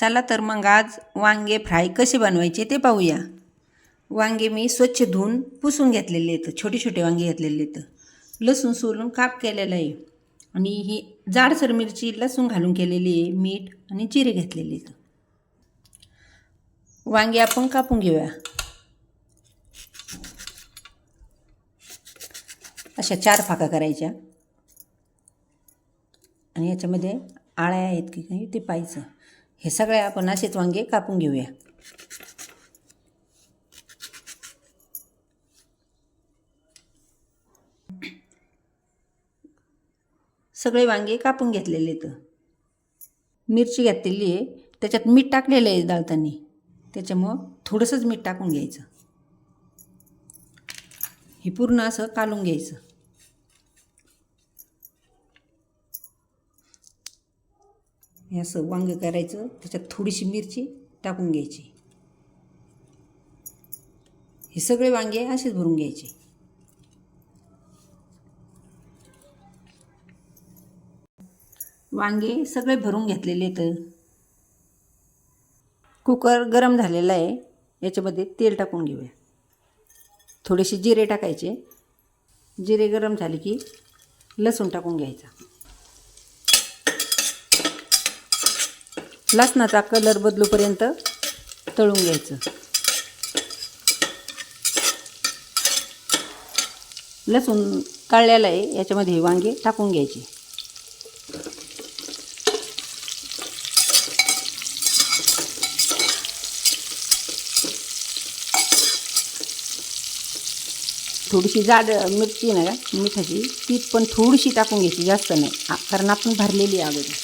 चला तर मग आज वांगे फ्राय कसे बनवायचे ते पाहूया. वांगे मी स्वच्छ धुवून पुसून घेतलेले आहेत. छोटे छोटे वांगे घेतलेले आहेत. लसूण सोलून काप केलेलं आहे. आणि ही जाडसर मिरची लसूण घालून केलेली आहे. मीठ आणि जिरे घेतलेले आहेत. वांगे आपण कापून घेऊया. अशा चार फाका करायच्या. आणि याच्यामध्ये आळ्या आहेत की काही ते पाहायचं. हे सगळे आपण असेच वांगे कापून घेऊया. सगळे वांगे कापून घेतलेले आहेत मिरची घातलेली आहे. त्याच्यात मीठ टाकलेलं आहे डाळतानी त्याच्यामुळं थोडंसंच मीठ टाकून घ्यायचं. हे पूर्ण असं कालून घ्यायचं. हे असं वांग करायचं त्याच्यात थोडीशी मिरची टाकून घ्यायची. हे सगळे वांगे असेच भरून घ्यायचे. वांगे सगळे भरून घेतलेले तर कुकर गरम झालेला आहे. याच्यामध्ये तेल टाकून घेऊया. थोडेसे जिरे टाकायचे. जिरे गरम झाले की लसूण टाकून घ्यायचा. लसणाचा कलर बदलूपर्यंत तळून घ्यायचं. लसूण काढलेला आहे याच्यामध्ये वांगे टाकून घ्यायचे. थोडीशी जाड मिरची ना मिठाची ती पण थोडीशी टाकून घ्यायची जास्त नाही कारण आपण भरलेली अगोदर.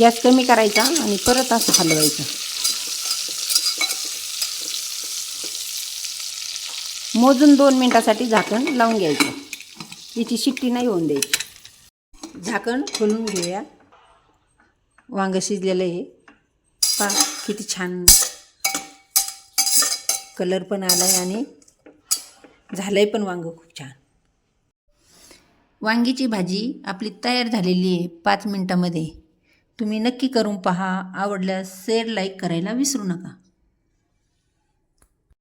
गॅस कमी करायचा आणि परत असं हलवायचं. मोजून दोन मिनटासाठी झाकण लावून घ्यायचं. याची शिट्टी नाही होऊन द्यायची. झाकण खोलून घेऊया. वांगं शिजलेलं आहे. पा किती छान कलर पण आला आहे आणि झालं आहे पण वांग खूप छान. वांगीची भाजी आपली तयार झालेली आहे पाच मिनटामध्ये. तुम्ही नक्की करून पहा. आवडल्यास शेअर लाईक करायला विसरू नका.